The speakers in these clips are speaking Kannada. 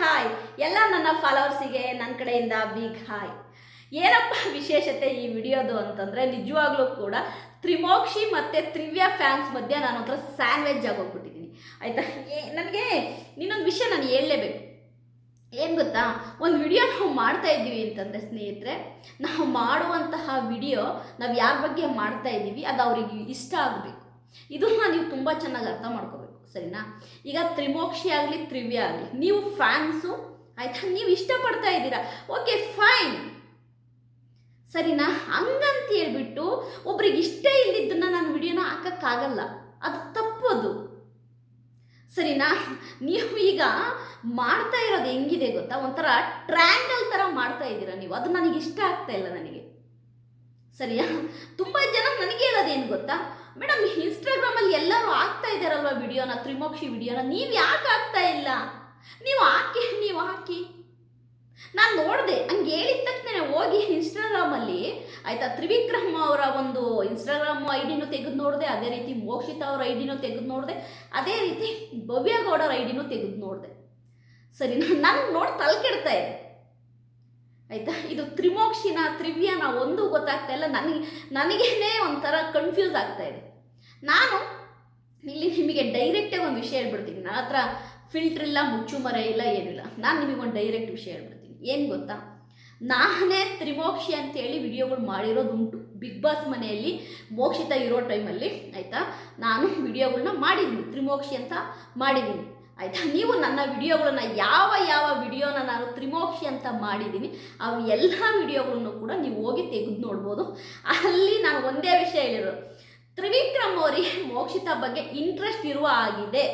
ಹಾಯ್ ಎಲ್ಲ ನನ್ನ ಫಾಲೋವರ್ಸಿಗೆ ನನ್ನ ಕಡೆಯಿಂದ ಬಿಗ್ ಹಾಯ್ ಏನಪ್ಪ ವಿಶೇಷತೆ ಈ ವಿಡಿಯೋದು ಅಂತಂದರೆ ನಿಜವಾಗ್ಲೂ ಕೂಡ ತ್ರಿಮೋಕ್ಷಿ ಮತ್ತು ತ್ರಿವ್ಯ ಫ್ಯಾನ್ಸ್ ಮಧ್ಯೆ ನಾನು ಒಂಥರ ಸ್ಯಾಂಡ್ವಿಚ್ ಆಗೋಗ್ಬಿಟ್ಟಿದ್ದೀನಿ ಆಯಿತಾ? ನನಗೆ ಇನ್ನೊಂದು ವಿಷಯ ನಾನು ಹೇಳಲೇಬೇಕು. ಏನು ಗೊತ್ತಾ? ಒಂದು ವಿಡಿಯೋ ನಾವು ಮಾಡ್ತಾ ಇದ್ದೀವಿ ಅಂತಂದರೆ ಸ್ನೇಹಿತರೆ, ನಾವು ಮಾಡುವಂತಹ ವಿಡಿಯೋ ನಾವು ಯಾರ ಬಗ್ಗೆ ಮಾಡ್ತಾ ಇದ್ದೀವಿ ಅದು ಅವರಿಗೆ ಇಷ್ಟ ಆಗಬೇಕು. ಇದನ್ನು ನೀವು ತುಂಬ ಚೆನ್ನಾಗಿ ಅರ್ಥ ಮಾಡ್ಕೋಬೇಕು. ಸರಿನಾ? ಈಗ ತ್ರಿಮೋಕ್ಷಿ ಆಗಲಿ, ತ್ರಿವ್ಯ ಆಗಲಿ, ನೀವು ಫ್ಯಾನ್ಸು, ಆಯ್ತಾ? ನೀವು ಇಷ್ಟಪಡ್ತಾ ಇದ್ದೀರಾ? Okay, fine. ಸರಿನಾ? ಹಂಗಂತ ಹೇಳ್ಬಿಟ್ಟು ಒಬ್ರಿಗೆ ಇಷ್ಟ ಇಲ್ಲಿದ್ದನ್ನ ನಾನು ವಿಡಿಯೋನ ಹಾಕಕ್ಕಾಗಲ್ಲ. ಅದು ತಪ್ಪೋದು ಸರಿನಾ? ನೀವು ಈಗ ಮಾಡ್ತಾ ಇರೋದು ಹೆಂಗಿದೆ ಗೊತ್ತಾ? ಒಂಥರ ಟ್ರ್ಯಾಂಗಲ್ ಥರ ಮಾಡ್ತಾ ಇದ್ದೀರಾ ನೀವು? ಅದು ನನಗೆ ಇಷ್ಟ ಆಗ್ತಾ ಇಲ್ಲ ನನಗೆ. ಸರಿಯಾ? ತುಂಬ ಜನ ನನಗೆ ಹೇಳೋದೇನು ಗೊತ್ತಾ? ಮೇಡಮ್, ಇನ್ಸ್ಟಾಗ್ರಾಮಲ್ಲಿ ಎಲ್ಲರೂ ಹಾಕ್ತಾ ಇದ್ದಾರಲ್ವ ವಿಡಿಯೋನ, ತ್ರಿಮೋಕ್ಷಿ ವಿಡಿಯೋನ? ನೀವು ಯಾಕೆ ಆಗ್ತಾ ಇಲ್ಲ? ನೀವು ಹಾಕಿ ನೀವು ಹಾಕಿ. ನಾನು ನೋಡಿದೆ, ಹಂಗೆ ಹೇಳಿದ ತಕ್ಷಣ ಹೋಗಿ ಇನ್ಸ್ಟಾಗ್ರಾಮಲ್ಲಿ, ಆಯ್ತಾ, ತ್ರಿವಿಕ್ರಮ್ ಅವರ ಒಂದು ಇನ್ಸ್ಟಾಗ್ರಾಮ್ ಐ ಡಿನೂ ತೆಗೆದು ನೋಡಿದೆ, ಅದೇ ರೀತಿ ಮೋಕ್ಷಿತ ಅವರ ಐ ಡಿನೂ ತೆಗೆದು ನೋಡಿದೆ, ಅದೇ ರೀತಿ ಭವ್ಯಗೌಡರ ಡಿನೂ ತೆಗೆದು ನೋಡಿದೆ. ಸರಿ, ನಾನು ನೋಡಿ ತಲೆ ಕೆಡ್ತಾ ಇದೆ. ಆಯ್ತಾ? ಇದು ತ್ರಿಮೋಕ್ಷಿನ ತ್ರಿವ್ಯನ ಒಂದು ಗೊತ್ತಾಗ್ತಾ ಇಲ್ಲ. ನನಗೆ, ನನಗೇನೆ ಒಂಥರ ಕನ್ಫ್ಯೂಸ್ ಆಗ್ತಾ ಇದೆ. ನಾನು ಇಲ್ಲಿ ನಿಮಗೆ ಡೈರೆಕ್ಟಾಗಿ ಒಂದು ವಿಷಯ ಹೇಳ್ಬಿಡ್ತೀನಿ. ನನ್ನ ಹತ್ರ ಫಿಲ್ಟ್ರ್ ಇಲ್ಲ, ಮುಚ್ಚುಮರೆ ಇಲ್ಲ, ಏನಿಲ್ಲ. ನಾನು ನಿಮಗೆ ಒಂದು ಡೈರೆಕ್ಟ್ ವಿಷಯ ಹೇಳ್ಬಿಡ್ತೀನಿ. ಏನು ಗೊತ್ತಾ? ನಾನೇ ತ್ರಿಮೋಕ್ಷಿ ಅಂತೇಳಿ ವಿಡಿಯೋಗಳು ಮಾಡಿರೋದುಂಟು. ಬಿಗ್ ಬಾಸ್ ಮನೆಯಲ್ಲಿ, ಮೋಕ್ಷಿತ ಇರೋ ಟೈಮಲ್ಲಿ ಆಯಿತಾ? ನಾನು ವಿಡಿಯೋಗಳನ್ನ ಮಾಡಿದ್ದೀನಿ. ತ್ರಿಮೋಕ್ಷಿ ಅಂತ ಮಾಡಿದ್ದೀನಿ. ಆಯಿತಾ? ನೀವು ನನ್ನ ವಿಡಿಯೋಗಳನ್ನ ಯಾವ ಯಾವ ವಿಡಿಯೋನ ನಾನು ತ್ರಿಮೋಕ್ಷಿ ಅಂತ ಮಾಡಿದ್ದೀನಿ ಅವು ಎಲ್ಲ ವಿಡಿಯೋಗಳನ್ನು ಕೂಡ ನೀವು ಹೋಗಿ ತೆಗೆದು ನೋಡ್ಬೋದು. ಅಲ್ಲಿ ನಾನು ಒಂದೇ ವಿಷಯ ಹೇಳಿರೋದು. ತ್ರಿವಿಕ್ರಮ್ ಅವರಿಗೆ ಮೋಕ್ಷಿತ ಬಗ್ಗೆ ಇಂಟ್ರೆಸ್ಟ್ ಇರುವ ಆಗಿದೆ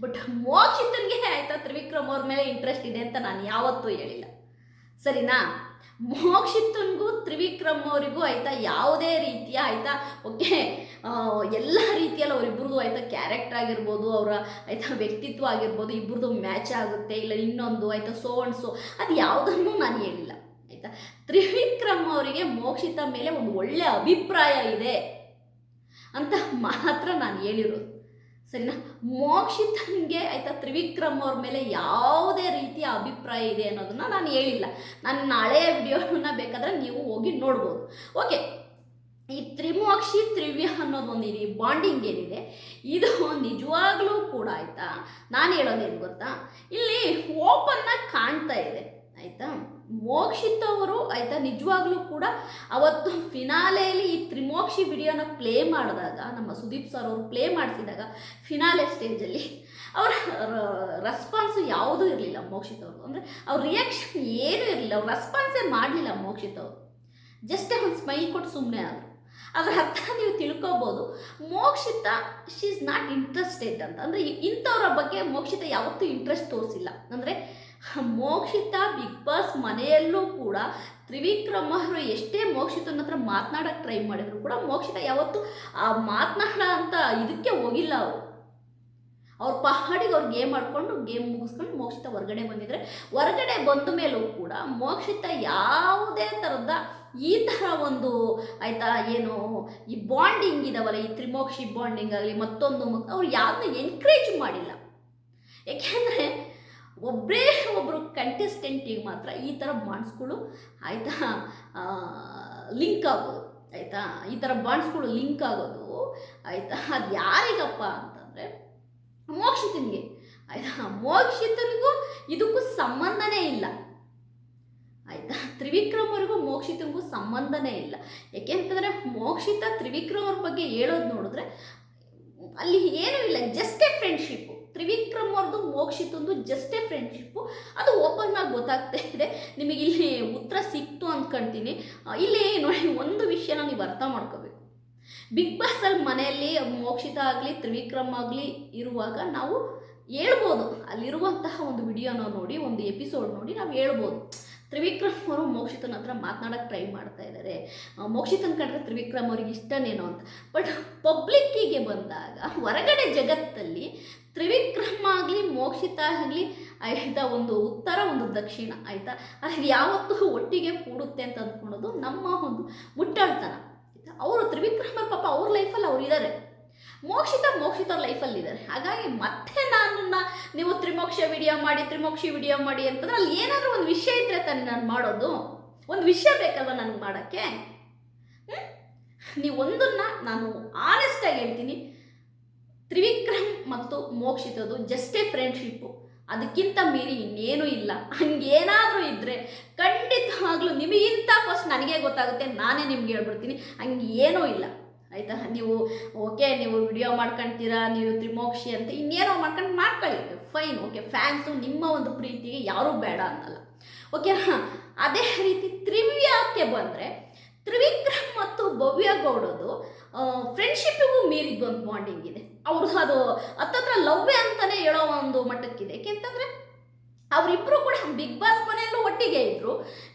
ಬಟ್ ಮೋಕ್ಷಿತನಿಗೆ ಆಯ್ತಾ ತ್ರಿವಿಕ್ರಮ್ ಅವ್ರ ಮೇಲೆ ಇಂಟ್ರೆಸ್ಟ್ ಇದೆ ಅಂತ ನಾನು ಯಾವತ್ತೂ ಹೇಳಿಲ್ಲ. ಸರಿನಾ? ಮೋಕ್ಷಿತನಿಗೂ ತ್ರಿವಿಕ್ರಮ್ ಅವರಿಗೂ ಆಯಿತಾ ಯಾವುದೇ ರೀತಿಯ ಆಯಿತಾ, ಓಕೆ ಎಲ್ಲ ರೀತಿಯಲ್ಲಿ ಅವರಿಬ್ಬರದು ಆಯಿತಾ ಕ್ಯಾರೆಕ್ಟರ್ ಆಗಿರ್ಬೋದು, ಅವರ ಆಯಿತಾ ವ್ಯಕ್ತಿತ್ವ ಆಗಿರ್ಬೋದು ಇಬ್ಬರದು ಮ್ಯಾಚ್ ಆಗುತ್ತೆ, ಇಲ್ಲ ಇನ್ನೊಂದು ಆಯಿತಾ ಸೋ ಅಂಡ್ ಸೋ ಅದು ಯಾವುದನ್ನು ನಾನು ಹೇಳಿಲ್ಲ, ಆಯಿತಾ? ತ್ರಿವಿಕ್ರಮ್ ಅವರಿಗೆ ಮೋಕ್ಷಿತ ಮೇಲೆ ಒಂದು ಒಳ್ಳೆಯ ಅಭಿಪ್ರಾಯ ಇದೆ ಅಂತ ಮಾತ್ರ ನಾನು ಹೇಳಿರೋದು, ಸರಿನಾ? ಮೋಕ್ಷಿತನಿಗೆ ಆಯಿತಾ ತ್ರಿವಿಕ್ರಮ್ ಅವ್ರ ಮೇಲೆ ಯಾವುದೇ ರೀತಿಯ ಅಭಿಪ್ರಾಯ ಇದೆ ಅನ್ನೋದನ್ನ ನಾನು ಹೇಳಿಲ್ಲ. ನನ್ನ ಹಳೆಯ ವಿಡಿಯೋನ ಬೇಕಾದರೆ ನೀವು ಹೋಗಿ ನೋಡ್ಬೋದು. ಓಕೆ, ಈ ತ್ರಿಮೋಕ್ಷಿ ತ್ರಿವ್ಯ ಅನ್ನೋದು ಒಂದು ಇದೆ ಬಾಂಡಿಂಗ್ ಏನಿದೆ, ಇದು ನಿಜವಾಗ್ಲೂ ಕೂಡ ಆಯಿತಾ? ನಾನು ಹೇಳೋದೇನು ಗೊತ್ತಾ? ಇಲ್ಲಿ ಓಪನ್ನಾಗಿ ಕಾಣ್ತಾ ಇದೆ, ಆಯಿತಾ? ಮೋಕ್ಷಿತ್ ಅವರು ಆಯಿತಾ ನಿಜವಾಗ್ಲೂ ಕೂಡ ಅವತ್ತು ಫಿನಾಲೆಯಲ್ಲಿ ಈ ತ್ರಿಮೋಕ್ಷಿ ವಿಡಿಯೋನ ಪ್ಲೇ ಮಾಡಿದಾಗ, ನಮ್ಮ ಸುದೀಪ್ ಸರ್ ಅವರು ಪ್ಲೇ ಮಾಡಿಸಿದಾಗ ಫಿನಾಲೆ ಸ್ಟೇಜಲ್ಲಿ ಅವರ ರೆಸ್ಪಾನ್ಸು ಯಾವುದೂ ಇರಲಿಲ್ಲ ಮೋಕ್ಷಿತ್ ಅವರು ಅಂದರೆ ಅವ್ರ ರಿಯಾಕ್ಷನ್ ಏನೂ ಇರಲಿಲ್ಲ. ಅವ್ರು ರೆಸ್ಪಾನ್ಸೇ ಮಾಡಲಿಲ್ಲ ಮೋಕ್ಷಿತ್ ಅವರು. ಜಸ್ಟ್ ಒಂದು ಸ್ಮೈಲ್ ಕೊಟ್ಟು ಸುಮ್ಮನೆ ಆದರು. ಅದರ ಅರ್ಥ ನೀವು ತಿಳ್ಕೊಬೋದು. Mokshitha she is not interested ಅಂತ. ಅಂದರೆ ಇಂಥವ್ರ ಬಗ್ಗೆ ಮೋಕ್ಷಿತ ಯಾವತ್ತೂ ಇಂಟ್ರೆಸ್ಟ್ ತೋರಿಸಿಲ್ಲ. ಅಂದರೆ ಮೋಕ್ಷಿತ ಬಿಗ್ ಬಾಸ್ ಮನೆಯಲ್ಲೂ ಕೂಡ ತ್ರಿವಿಕ್ರಮ ಅವರು ಎಷ್ಟೇ ಮೋಕ್ಷಿತನ ಹತ್ರ ಮಾತನಾಡೋಕ್ಕೆ ಟ್ರೈ ಮಾಡಿದ್ರು ಕೂಡ ಮೋಕ್ಷಿತ ಯಾವತ್ತೂ ಆ ಮಾತನಾಡೋ ಅಂತ ಇದಕ್ಕೆ ಹೋಗಿಲ್ಲ ಅವರು. ಅವ್ರ ಪಹಾಡಿಗೆ ಅವ್ರು ಗೇಮ್ ಆಡ್ಕೊಂಡು ಗೇಮ್ ಮುಗಿಸ್ಕೊಂಡು ಮೋಕ್ಷಿತ ಹೊರಗಡೆ ಬಂದಿದ್ರೆ, ಹೊರಗಡೆ ಬಂದ ಮೇಲೂ ಕೂಡ ಮೋಕ್ಷಿತ ಯಾವುದೇ ಥರದ ಈ ಥರ ಒಂದು ಆಯಿತಾ ಏನು ಈ ಬಾಂಡಿಂಗ್ ಇದಾವಲ್ಲ, ಈ ತ್ರಿಮೋಕ್ಷಿ ಬಾಂಡಿಂಗ್ ಆಗಲಿ ಮತ್ತೊಂದು ಅವ್ರು ಯಾರನ್ನ ಎನ್ಕರೇಜ್ ಮಾಡಿಲ್ಲ. ಏಕೆಂದರೆ ಒಬ್ಬರೇ ಒಬ್ಬರು ಕಂಟೆಸ್ಟೆಂಟಿಗೆ ಮಾತ್ರ ಈ ಥರ ಬಾಂಡ್ಸ್ಗಳು ಆಯಿತಾ ಲಿಂಕ್ ಆಗೋದು. ಆಯಿತಾ, ಈ ಥರ ಬಾಂಡ್ಸ್ಗಳು ಲಿಂಕ್ ಆಗೋದು. ಆಯಿತಾ ಅದು ಯಾರಿಗಪ್ಪ ಅಂತಂದರೆ ಮೋಕ್ಷಿತನಿಗೆ. ಆಯ್ತಾ? ಮೋಕ್ಷಿತನಿಗೂ ಇದಕ್ಕೂ ಸಂಬಂಧನೇ ಇಲ್ಲ. ಆಯಿತಾ? ತ್ರಿವಿಕ್ರಮ್ ಅವ್ರಿಗೂ ಮೋಕ್ಷಿತನಿಗೂ ಸಂಬಂಧನೇ ಇಲ್ಲ. ಯಾಕೆಂತಂದರೆ ಮೋಕ್ಷಿತ ತ್ರಿವಿಕ್ರಮರ ಬಗ್ಗೆ ಹೇಳೋದು ನೋಡಿದ್ರೆ ಅಲ್ಲಿ ಏನೂ ಇಲ್ಲ. ಜಸ್ಟ್ ಎ ಫ್ರೆಂಡ್ಶಿಪ್ಪು ತ್ರಿವಿಕ್ರಮ್ ಅವ್ರದ್ದು ಮೋಕ್ಷಿತಂದು ಜಸ್ಟ್ ಎ ಫ್ರೆಂಡ್ಶಿಪ್ಪು ಅದು ಓಪನ್ ಆಗಿ ಗೊತ್ತಾಗ್ತಾ ಇದೆ. ನಿಮಗೆ ಇಲ್ಲಿ ಉತ್ತರ ಸಿಕ್ತು ಅಂದ್ಕೊಳ್ತೀನಿ ಇಲ್ಲಿ ನೋಡಿ, ಒಂದು ವಿಷಯನ ನೀವು ಅರ್ಥ ಮಾಡ್ಕೋಬೇಕು. ಬಿಗ್ ಬಾಸಲ್ಲಿ ಮನೆಯಲ್ಲಿ ಮೋಕ್ಷಿತ ಆಗಲಿ, ತ್ರಿವಿಕ್ರಮ್ ಆಗಲಿ ಇರುವಾಗ ನಾವು ಹೇಳ್ಬೋದು. ಅಲ್ಲಿರುವಂತಹ ಒಂದು ವಿಡಿಯೋನ ನೋಡಿ, ಒಂದು ಎಪಿಸೋಡ್ ನೋಡಿ ನಾವು ಹೇಳ್ಬೋದು. ತ್ರಿವಿಕ್ರಮ್ ಅವರು ಮೋಕ್ಷಿತನ ಹತ್ರ ಮಾತನಾಡೋಕ್ಕೆ ಟ್ರೈ ಮಾಡ್ತಾ ಇದ್ದಾರೆ ಮೋಕ್ಷಿತನ ಕಂಡ್ರೆ ತ್ರಿವಿಕ್ರಮ್ ಅವ್ರಿಗೆ ಇಷ್ಟನೇನೋ ಅಂತ. ಬಟ್ ಪಬ್ಲಿಕ್ಕಿಗೆ ಬಂದಾಗ, ಹೊರಗಡೆ ಜಗತ್ತಲ್ಲಿ ತ್ರಿವಿಕ್ರಮ್ ಆಗಲಿ, ಮೋಕ್ಷಿತ ಆಗಲಿ ಆಯಿತಾ ಒಂದು ಉತ್ತರ, ಒಂದು ದಕ್ಷಿಣ ಆಯಿತಾ? ಅದು ಯಾವತ್ತೂ ಒಟ್ಟಿಗೆ ಕೂಡುತ್ತೆ ಅಂತ ಅಂದ್ಕೊಳ್ಳೋದು ನಮ್ಮ ಒಂದು ಮುಟ್ಟಾಳ್ತನ. ಅವರು ತ್ರಿವಿಕ್ರಮ ಪಾಪ ಅವ್ರ ಲೈಫಲ್ಲಿ ಅವ್ರು ಇದ್ದಾರೆ ಮೋಕ್ಷಿತ ಮೋಕ್ಷಿತ ಲೈಫಲ್ಲಿ ಇದ್ದಾರೆ ಹಾಗಾಗಿ ಮತ್ತೆ ನಾನು ನೀವು ತ್ರಿಮೋಕ್ಷ ತ್ರಿಮೋಕ್ಷ ವಿಡಿಯೋ ಮಾಡಿ, ತ್ರಿಮೋಕ್ಷಿ ವಿಡಿಯೋ ಮಾಡಿ ಅಂತಂದ್ರೆ ಅಲ್ಲಿ ಏನಾದರೂ ಒಂದು ವಿಷಯ ಇದ್ರೆ ತಾನೆ ನಾನು ಮಾಡೋದು. ಒಂದು ವಿಷಯ ಬೇಕಲ್ವ ನನಗೆ ಮಾಡೋಕ್ಕೆ? ನೀವು ಒಂದನ್ನ ನಾನು ಆನೆಸ್ಟಾಗಿ ಹೇಳ್ತೀನಿ. ತ್ರಿವಿಕ್ರಮ್ ಮತ್ತು ಮೋಕ್ಷಿತದು ಜಸ್ಟೇ ಫ್ರೆಂಡ್ಶಿಪ್ಪು ಅದಕ್ಕಿಂತ ಮೀರಿ ಇನ್ನೇನೂ ಇಲ್ಲ. ಹಂಗೇನಾದರೂ ಇದ್ದರೆ ಖಂಡಿತವಾಗ್ಲೂ ನಿಮಗಿಂತ ಫಸ್ಟ್ ನನಗೆ ಗೊತ್ತಾಗುತ್ತೆ, ನಾನೇ ನಿಮ್ಗೆ ಹೇಳ್ಬಿಡ್ತೀನಿ. ಹಂಗೇನೂ ಇಲ್ಲ. ಆಯಿತಾ? ನೀವು ಓಕೆ ನೀವು ವಿಡಿಯೋ ಮಾಡ್ಕೊಳ್ತೀರಾ ನೀವು ತ್ರಿಮೋಕ್ಷಿ ಅಂತ ಇನ್ನೇನೋ ಮಾಡ್ಕೊಂಡು ಮಾಡ್ಕೊಳ್ಳಿ. ಫೈನ್ ಓಕೆ ಫ್ಯಾನ್ಸು ನಿಮ್ಮ ಒಂದು ಪ್ರೀತಿಗೆ ಯಾರೂ ಬೇಡ ಅನ್ನಲ್ಲ. ಓಕೆ ಅದೇ ರೀತಿ ತ್ರಿವ್ಯಕ್ಕೆ ಬಂದರೆ ತ್ರಿವಿಕ್ರಮ್ ಮತ್ತು ಭವ್ಯ ಗೌಡದು ಫ್ರೆಂಡ್ಶಿಪ್ಪಿಗೂ ಮೀರಿದ್ದು ಒಂದು ಬಾಂಡಿಂಗ್ ಇದೆ. ಅವ್ರದ್ದು ಅದು ಹತ್ತತ್ರ ಲವ್ವೇ ಅಂತಲೇ ಹೇಳೋ ಒಂದು ಮಟ್ಟಕ್ಕಿದೆ. ಯಾಕೆಂತಂದರೆ ಅವರಿಬ್ಬರು ಕೂಡ ಬಿಗ್ ಬಾಸ್ ಮನೆಯಲ್ಲೂ ಒಟ್ಟಿಗೆ ಇದ್ದರು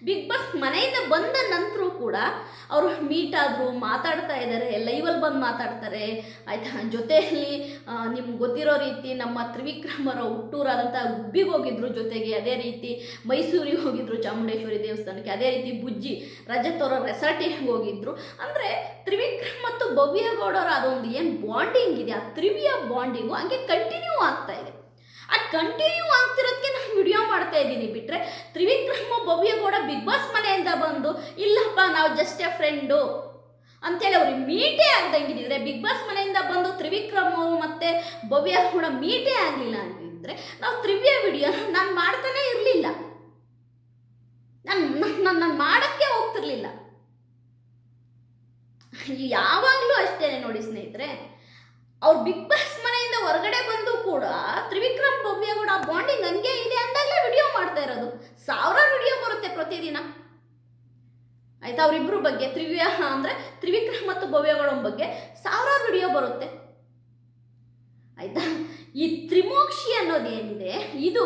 ಬಿಗ್ ಬಾಸ್ ಮನೆಯಿಂದ ಬಂದ ನಂತರ ಕೂಡ ಅವರು ಮೀಟ್ ಆದರು, ಮಾತಾಡ್ತಾ ಇದ್ದಾರೆ ಲೈವಲ್ಲಿ ಬಂದು ಮಾತಾಡ್ತಾರೆ. ಆಯಿತಾ? ಜೊತೆಯಲ್ಲಿ ನಿಮ್ಗೆ ಗೊತ್ತಿರೋ ರೀತಿ ನಮ್ಮ ತ್ರಿವಿಕ್ರಮರ ಹುಟ್ಟೂರಾದಂಥ ಗುಬ್ಬಿಗೆ ಹೋಗಿದ್ರು ಜೊತೆಗೆ. ಅದೇ ರೀತಿ ಮೈಸೂರಿಗೆ ಹೋಗಿದ್ರು ಚಾಮುಂಡೇಶ್ವರಿ ದೇವಸ್ಥಾನಕ್ಕೆ. ಅದೇ ರೀತಿ ಬುಜ್ಜಿ ರಜತ್ ಅವರ ರೆಸಾರ್ಟಿಗೆ ಹೋಗಿದ್ರು. ಅಂದರೆ ತ್ರಿವಿಕ್ರಮ್ ಮತ್ತು ಭವ್ಯಗೌಡರ ಅದೊಂದು ಏನು ಬಾಂಡಿಂಗ್ ಇದೆ? ಆ ತ್ರಿವಿಯ ಬಾಂಡಿಂಗು ಹಂಗೆ ಕಂಟಿನ್ಯೂ ಆಗ್ತಾ ಇದೆ. ಆ ಕಂಟಿನ್ಯೂ ಆಗ್ತಿರೋದಕ್ಕೆ ನಾನು ವಿಡಿಯೋ ಮಾಡ್ತಾ ಇದ್ದೀನಿ. ಬಿಟ್ರೆ ತ್ರಿವಿಕ್ರಮ ಭವ್ಯಗೌಡ ಬಿಗ್ ಬಾಸ್ ಮನೆಯಿಂದ ಬಂದು, ಇಲ್ಲಪ್ಪ, ನಾವು ಜಸ್ಟ್ ಎ ಫ್ರೆಂಡು ಅಂತೇಳಿ ಅವ್ರಿಗೆ ಮೀಟೇ ಆಗ್ದಂಗಿದ್ರೆ ಬಿಗ್ ಬಾಸ್ ಮನೆಯಿಂದ ಬಂದು ತ್ರಿವಿಕ್ರಮ ಮತ್ತು ಭವ್ಯ ಕೂಡ ಮೀಟೇ ಆಗಲಿಲ್ಲ ಅಂತಿದ್ರೆ ನಾವು ತ್ರಿವ್ಯ ವಿಡಿಯೋ ನಾನು ಮಾಡ್ತಾನೇ ಇರಲಿಲ್ಲ. ನಾನು ನಾನು ನಾನು ಮಾಡೋಕ್ಕೆ ಹೋಗ್ತಿರ್ಲಿಲ್ಲ. ಯಾವಾಗಲೂ ಅಷ್ಟೇ ನೋಡಿ ಸ್ನೇಹಿತರೆ. ಅವ್ರು ಬಿಗ್ ಬಾಸ್ ಹೊರಗಡೆ ಬಂದು ಕೂಡ ತ್ರಿವಿಕ್ರಮ್ ಭವ್ಯ ಕೂಡ ಬಾಂಡಿಂಗ್ ನನಗೆ ಇದೆ ಅಂದಾಗಲೇ ವಿಡಿಯೋ ಮಾಡ್ತಾ ಇರೋದು. ಸಾವಿರಾರು ವಿಡಿಯೋ ಬರುತ್ತೆ ಪ್ರತಿದಿನ. ಆಯ್ತಾ ಅವರಿಬ್ಬರು ಬಗ್ಗೆ, ತ್ರಿವ್ಯ ಅಂದರೆ ತ್ರಿವಿಕ್ರಮ್ ಮತ್ತು ಭವ್ಯಗಳ ಬಗ್ಗೆ ಸಾವಿರಾರು ವಿಡಿಯೋ ಬರುತ್ತೆ. ಆಯ್ತಾ? ಈ ತ್ರಿಮೋಕ್ಷಿ ಅನ್ನೋದೇನಿದೆ ಇದು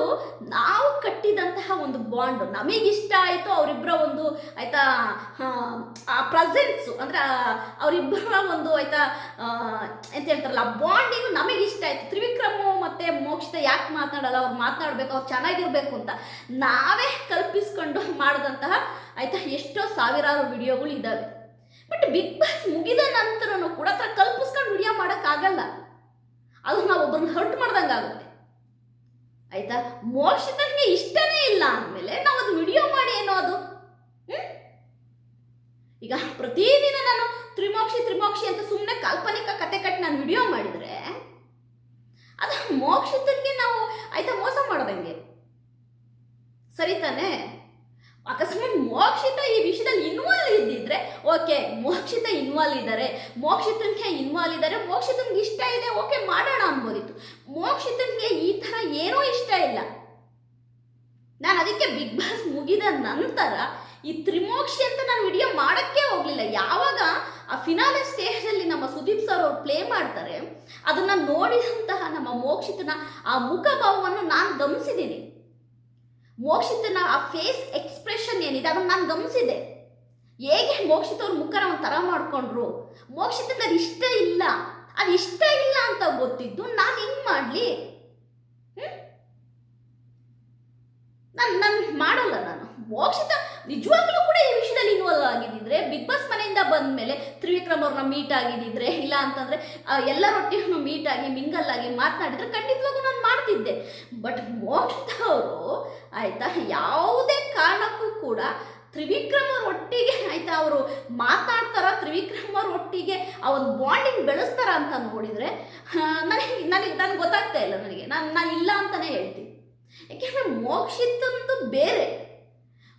ನಾವು ಕಟ್ಟಿದಂತಹ ಒಂದು ಬಾಂಡ್. ನಮಗಿಷ್ಟ ಆಯಿತು ಅವರಿಬ್ಬರ ಒಂದು ಆಯ್ತಾ ಆ ಪ್ರೆಸೆನ್ಸು ಅಂದರೆ ಅವರಿಬ್ಬರ ಒಂದು ಆಯ್ತಾ ಎಂತ ಹೇಳ್ತಾರಲ್ಲ, ಆ ನಮಗೆ ನಮಗಿಷ್ಟ ಆಯಿತು. ತ್ರಿವಿಕ್ರಮ ಮತ್ತು ಮೋಕ್ಷಿತ ಯಾಕೆ ಮಾತನಾಡಲ್ಲ? ಅವ್ರು ಮಾತನಾಡಬೇಕು, ಅವ್ರು ಚೆನ್ನಾಗಿರ್ಬೇಕು ಅಂತ. ನಾವೇ ಕಲ್ಪಿಸ್ಕೊಂಡು ಮಾಡಿದಂತಹ ಆಯ್ತಾ ಎಷ್ಟೋ ಸಾವಿರಾರು ವಿಡಿಯೋಗಳು ಇದ್ದಾವೆ ಬಟ್ ಬಿಗ್ ಬಾಸ್ ಮುಗಿದ ನಂತರನೂ ಕೂಡ ಕಲ್ಪಿಸ್ಕೊಂಡು ವಿಡಿಯೋ ಮಾಡೋಕ್ಕಾಗಲ್ಲ. ಅದು ನಾವು ಒಬ್ಬರನ್ನ ಹರ್ಟ್ ಮಾಡ್ದಂಗೆ ಆಗುತ್ತೆ ಆಯ್ತಾ ಮೋಕ್ಷದಲ್ಲಿ ಇಷ್ಟನೇ ಇಲ್ಲ ಅಂದಮೇಲೆ ನಾವು ಅದು ವಿಡಿಯೋ ಮಾಡಿ ಏನೋ ಅದು ಹ್ಮ್? ಈಗ ಪ್ರತಿದಿನ ನಾನು ತ್ರಿಮೋಕ್ಷಿ ತ್ರಿಮೋಕ್ಷಿ ಅಂತ ಸುಮ್ಮನೆ ಕಾಲ್ಪನಿಕ ಕತೆ ಕಟ್ಟಿ ನಾನು ವಿಡಿಯೋ ಮಾಡಿದರೆ ಅದು ಮೋಕ್ಷಿತನಿಗೆ ನಾವು ಆಯ್ತಾ ಮೋಸ ಮಾಡ್ದಂಗೆ ಸರಿ ತಾನೇ ಅಕಸ್ಮಾತ್ ಮೋಕ್ಷಿತ ಈ ವಿಷಯದಲ್ಲಿ ಇನ್ವಾಲ್ವ್ ಇದ್ದಿದ್ರೆ ಓಕೆ ಮೋಕ್ಷಿತ ಇನ್ವಾಲ್ವ್ ಇದ್ದಾರೆ. ಮೋಕ್ಷಿತನ್ಗೆ ಇನ್ವಾಲ್ವ್ ಇದ್ದಾರೆ. ಮೋಕ್ಷಿತನ್ಗೆ ಇಷ್ಟ ಇದೆ ಓಕೆ ಮಾಡೋಣ ಅನ್ಬೋದಿತ್ತು ಮೋಕ್ಷಿತನ್ಗೆ ಈ ಥರ ಏನೂ ಇಷ್ಟ ಇಲ್ಲ. ನಾನು ಅದಕ್ಕೆ ಬಿಗ್ ಬಾಸ್ ಮುಗಿದ ನಂತರ ಈ ತ್ರಿಮೋಕ್ಷಿ ಅಂತ ನಾನು ವಿಡಿಯೋ ಮಾಡೋಕ್ಕೆ ಹೋಗಲಿಲ್ಲ. ಯಾವಾಗ ಆ ಫಿನಾಲೆ ಸ್ಟೇಜಲ್ಲಿ ನಮ್ಮ ಸುದೀಪ್ ಸರ್ ಅವ್ರು ಪ್ಲೇ ಮಾಡ್ತಾರೆ, ಅದನ್ನು ನೋಡಿದಂತಹ ನಮ್ಮ ಮೋಕ್ಷಿತನ ಆ ಮುಖಭಾವವನ್ನು ನಾನು ಗಮನಿಸಿದ್ದೀನಿ. ಮೋಕ್ಷಿತನ ಆ ಫೇಸ್ ಎಕ್ಸ್ಪ್ರೆಷನ್ ಏನಿದೆ, ಅದನ್ನು ನಾನು ಗಮನಿಸಿದೆ ಹೇಗೆ ಮೋಕ್ಷಿತ ಮುಖರ ಒಂಥರ ಮಾಡ್ಕೊಂಡ್ರು? ಮೋಕ್ಷಿತಕ್ಕೆ ಅದು ಇಷ್ಟ ಇಲ್ಲ. ಅದು ಇಷ್ಟ ಇಲ್ಲ ಅಂತ ಗೊತ್ತಿದ್ದು ನಾನು ಹೆಂಗ್ ಮಾಡಲಿ? ನಾನು ನಾನು ಮಾಡಲ್ಲ ನಾನು. ಮೋಕ್ಷಿತ ನಿಜವಾಗ್ಲೂ ಕೂಡ ಈ ವಿಷಯದಲ್ಲಿ ಇನ್ವಾಲ್ವ್ ಆಗಿದ್ದಿದ್ರೆ, ಬಿಗ್ ಬಾಸ್ ಮನೆಯಿಂದ ಬಂದ ಮೇಲೆ ತ್ರಿವಿಕ್ರಮ್ ಅವ್ರನ್ನ ಮೀಟ್ ಆಗಿದ್ದಿದ್ರೆ, ಇಲ್ಲ ಅಂತಂದ್ರೆ ಎಲ್ಲರೊಟ್ಟಿಗೂ ಮೀಟ್ ಆಗಿ ಮಿಂಗಲ್ ಆಗಿ ಮಾತನಾಡಿದ್ರೆ ಖಂಡಿತವಾಗೂ ನಾನು ಮಾಡ್ತಿದ್ದೆ. ಬಟ್ ಮೋಕ್ಷಿತ ಅವರು ಆಯ್ತಾ, ಯಾವುದೇ ಕಾರಣಕ್ಕೂ ಕೂಡ ತ್ರಿವಿಕ್ರಮ್ ಅವ್ರ ಒಟ್ಟಿಗೆ ಆಯ್ತಾ ಅವರು ಮಾತಾಡ್ತಾರ, ತ್ರಿವಿಕ್ರಮರ್ ಒಟ್ಟಿಗೆ ಆ ಒಂದು ಬಾಂಡಿಂಗ್ ಬೆಳೆಸ್ತಾರ ಅಂತ ನೋಡಿದ್ರೆ, ನನಗೆ ನನಗೆ ನನಗೆ ಗೊತ್ತಾಗ್ತಾ ಇಲ್ಲ ನನಗೆ. ನಾನು ನಾನು ಇಲ್ಲ ಅಂತಲೇ ಹೇಳ್ತೀನಿ. ಯಾಕೆಂದ್ರೆ ಮೋಕ್ಷಿತಂದು ಬೇರೆ.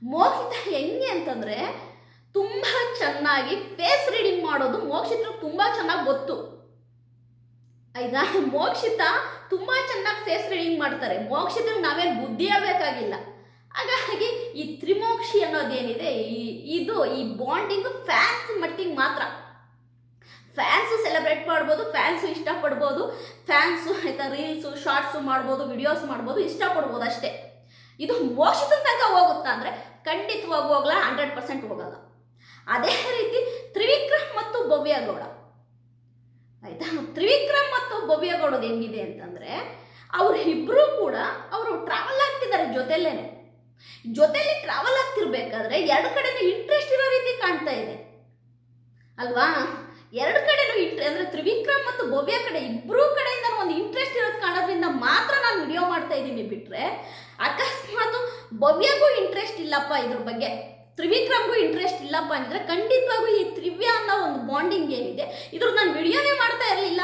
ಮೋಕ್ಷಿತ ಹೆಂಗೆ ಅಂತಂದರೆ, ತುಂಬ ಚೆನ್ನಾಗಿ ಫೇಸ್ ರೀಡಿಂಗ್ ಮಾಡೋದು ಮೋಕ್ಷಿತ್ರು ತುಂಬ ಚೆನ್ನಾಗಿ ಗೊತ್ತು. ಆಯ್ತಾ? ಮೋಕ್ಷಿತ ತುಂಬ ಚೆನ್ನಾಗಿ ಫೇಸ್ ರೀಡಿಂಗ್ ಮಾಡ್ತಾರೆ. ಮೋಕ್ಷಿತಂಗೆ ನಾವೇನು ಬುದ್ಧಿ ಹೇಳ್ಬೇಕಾಗಿಲ್ಲ ಹಾಗಾಗಿ ಈ ತ್ರಿಮೋಕ್ಷಿ ಅನ್ನೋದೇನಿದೆ, ಈ, ಇದು ಈ ಬಾಂಡಿಂಗ್ ಫ್ಯಾನ್ಸ್ ಮಟ್ಟಿಗೆ ಮಾತ್ರ. ಫ್ಯಾನ್ಸು ಸೆಲೆಬ್ರೇಟ್ ಮಾಡ್ಬೋದು ಫ್ಯಾನ್ಸು ಇಷ್ಟಪಡ್ಬೋದು ಫ್ಯಾನ್ಸು ಆಯ್ತಾ ರೀಲ್ಸು ಶಾರ್ಟ್ಸು ಮಾಡ್ಬೋದು ವಿಡಿಯೋಸ್ ಮಾಡ್ಬೋದು, ಇಷ್ಟಪಡ್ಬೋದು ಅಷ್ಟೇ. ಇದು ಮೋಕ್ಷದ ತನಕ ಹೋಗುತ್ತಾ ಅಂದರೆ ಖಂಡಿತವಾಗಿ ಹೋಗಲ್ಲ ಹಂಡ್ರೆಡ್ ಪರ್ಸೆಂಟ್ ಹೋಗಲ್ಲ. ಅದೇ ರೀತಿ ತ್ರಿವಿಕ್ರಮ್ ಮತ್ತು ಭವ್ಯಗೌಡ. ಆಯ್ತಾ? ತ್ರಿವಿಕ್ರಮ್ ಮತ್ತು ಭವ್ಯಗೌಡದು ಹೆಂಗಿದೆ ಅಂತಂದರೆ ಅವರಿಬ್ಬರು ಕೂಡ ಅವರು ಟ್ರಾವೆಲ್ ಆಗ್ತಿದ್ದಾರೆ ಜೊತೆಲೇನೆ. ಜೊತೆಲಿ ಟ್ರಾವೆಲ್ ಆಗ್ತಿರ್ಬೇಕಾದ್ರೆ ಎರಡು ಕಡೆನೂ ಇಂಟ್ರೆಸ್ಟ್ ಇರೋ ರೀತಿ ಕಾಣ್ತಾ ಇದೆ. ಅಲ್ವಾ? ಎರಡು ಕಡೆನೂ ಇಂಟ್ರೆ ಅಂದರೆ ತ್ರಿವಿಕ್ರಮ್ ಮತ್ತು ಭವ್ಯ ಕಡೆ ಇಬ್ಬರೂ ಕಡೆಯಿಂದ ಒಂದು ಇಂಟ್ರೆಸ್ಟ್ ಇರೋದು ಕಾಣೋದ್ರಿಂದ ಮಾತ್ರ ನಾನು ವಿಡಿಯೋ ಮಾಡ್ತಾ ಇದ್ದೀನಿ ಬಿಟ್ಟರೆ ಅಕಸ್ಮಾತ್ ಭವ್ಯಗೂ ಇಂಟ್ರೆಸ್ಟ್ ಇಲ್ಲಪ್ಪ ಇದ್ರ ಬಗ್ಗೆ. ತ್ರಿವಿಕ್ರಮ್ಗೂ ಇಂಟ್ರೆಸ್ಟ್ ಇಲ್ಲಪ್ಪ ಅಂದರೆ ಖಂಡಿತವಾಗೂ ಈ ತ್ರಿವ್ಯ ಅನ್ನೋ ಒಂದು ಬಾಂಡಿಂಗ್ ಏನಿದೆ? ಇದ್ರ ನಾನು ವಿಡಿಯೋನೇ ಮಾಡ್ತಾ ಇರಲಿಲ್ಲ.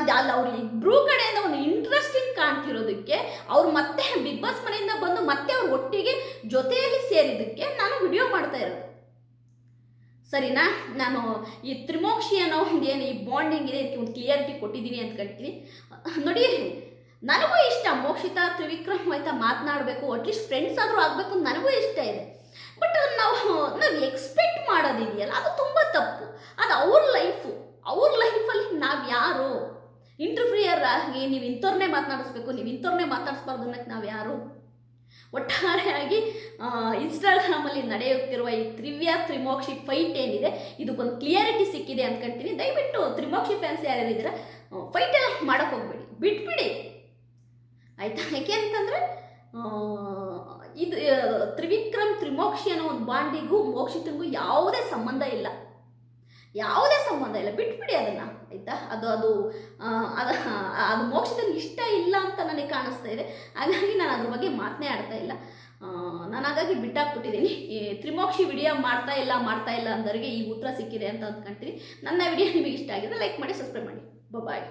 ಅದು ಅಲ್ಲಿ, ಅವ್ರು ಇಬ್ಬರೂ ಕಡೆಯಿಂದ ಒಂದು ಇಂಟ್ರೆಸ್ಟಿಂಗ್ ಕಾಣ್ತಿರೋದಕ್ಕೆ ಅವ್ರು ಮತ್ತೆ ಬಿಗ್ ಬಾಸ್ ಮನೆಯಿಂದ ಬಂದು ಮತ್ತೆ ಅವ್ರ ಒಟ್ಟಿಗೆ ಜೊತೆಯಲ್ಲಿ ಸೇರಿದ್ದಕ್ಕೆ ನಾನು ವಿಡಿಯೋ ಮಾಡ್ತಾ ಇರೋದು. ಸರಿನಾ? ನಾನು ಈ ತ್ರಿಮೋಕ್ಷಿ ಅನ್ನೋ ಒಂದು ಏನು ಈ ಬಾಂಡಿಂಗ್ ಇದೆ, ಇದಕ್ಕೆ ಒಂದು ಕ್ಲಿಯರಿಟಿ ಕೊಟ್ಟಿದ್ದೀನಿ ಅಂತ ಕಟ್ತೀನಿ ನೋಡಿ, ನನಗೂ ಇಷ್ಟ ಮೋಕ್ಷಿತಾ, ತ್ರಿವಿಕ್ರಮ್ ಆಯ್ತಾ ಮಾತನಾಡಬೇಕು ಅಟ್ಲೀಸ್ಟ್ ಫ್ರೆಂಡ್ಸ್ ಆದರೂ ಆಗಬೇಕು ನನಗೂ ಇಷ್ಟ ಇದೆ. ಬಟ್ ಅದನ್ನು ನಾವು ನಾವು ಎಕ್ಸ್ಪೆಕ್ಟ್ ಮಾಡೋದಿದೆಯಲ್ಲ, ಅದು ತುಂಬ ತಪ್ಪು. ಅದು ಅವ್ರ ಲೈಫು ಅವ್ರ ಲೈಫಲ್ಲಿ ನಾವು ಯಾರು? ಇಂಟರ್ಫಿಯರ್ ಆಗಿ ನೀವು ಇಂಥವ್ರನ್ನೇ ಮಾತನಾಡಿಸ್ಬೇಕು, ನೀವು ಇಂಥವ್ರನ್ನೇ ಮಾತಾಡಿಸ್ಬಾರ್ದು ಅನ್ನೋಕ್ಕೆ ನಾವು ಯಾರು? ಒಟ್ಟಾರೆಯಾಗಿ ಇನ್ಸ್ಟಾಗ್ರಾಮಲ್ಲಿ ನಡೆಯುತ್ತಿರುವ ಈ ತ್ರಿವ್ಯ ತ್ರಿಮೋಕ್ಷಿ ಫೈಟ್ ಏನಿದೆ, ಇದಕ್ಕೊಂದು ಕ್ಲಿಯರಿಟಿ ಸಿಕ್ಕಿದೆ ಅಂದ್ಕೊಳ್ತೀನಿ ದಯವಿಟ್ಟು ತ್ರಿಮೋಕ್ಷಿ ಫ್ಯಾನ್ಸ್ ಯಾರ್ಯಾರು ಇದ್ದೀರಾ ಫೈಟ್ ಎಲ್ಲ ಮಾಡೋಕ್ಕೆ ಹೋಗ್ಬೇಡಿ. ಬಿಟ್ಬಿಡಿ. ಆಯಿತಾ? ಯಾಕೆ ಅಂತಂದರೆ ಇದು ತ್ರಿವಿಕ್ರಮ್ ತ್ರಿಮೋಕ್ಷಿ ಅನ್ನೋ ಒಂದು ಬಾಂಡಿಗೂ ಮೋಕ್ಷಿತನಿಗೂ ಯಾವುದೇ ಸಂಬಂಧ ಇಲ್ಲ. ಯಾವುದೇ ಸಂಬಂಧ ಇಲ್ಲ, ಬಿಟ್ಬಿಡಿ ಅದನ್ನು, ಆಯಿತಾ? ಅದು ಅದು ಅದು ಅದು ಮೋಕ್ಷದಲ್ಲಿ ಇಷ್ಟ ಇಲ್ಲ ಅಂತ ನನಗೆ ಕಾಣಿಸ್ತಾ ಇದೆ. ಹಾಗಾಗಿ ನಾನು ಅದ್ರ ಬಗ್ಗೆ ಮಾತನೇ ಆಡ್ತಾ ಇಲ್ಲ. ನಾನು ಹಾಗಾಗಿ ಬಿಟ್ಟಾಕ್ಬಿಟ್ಟಿದ್ದೀನಿ. ಈ ತ್ರಿಮೋಕ್ಷಿ ವಿಡಿಯೋ ಮಾಡ್ತಾ ಇಲ್ಲ ಮಾಡ್ತಾ ಇಲ್ಲ ಅಂದವರಿಗೆ ಈ ಉತ್ತರ ಸಿಕ್ಕಿದೆ ಅಂತ ಅಂದ್ಕೊಂತೀನಿ. ನನ್ನ ವಿಡಿಯೋ ನಿಮಗೆ ಇಷ್ಟ ಆಗಿದೆ ಲೈಕ್ ಮಾಡಿ, ಸಬ್ಸ್ಕ್ರೈಬ್ ಮಾಡಿ. ಬಾಯ್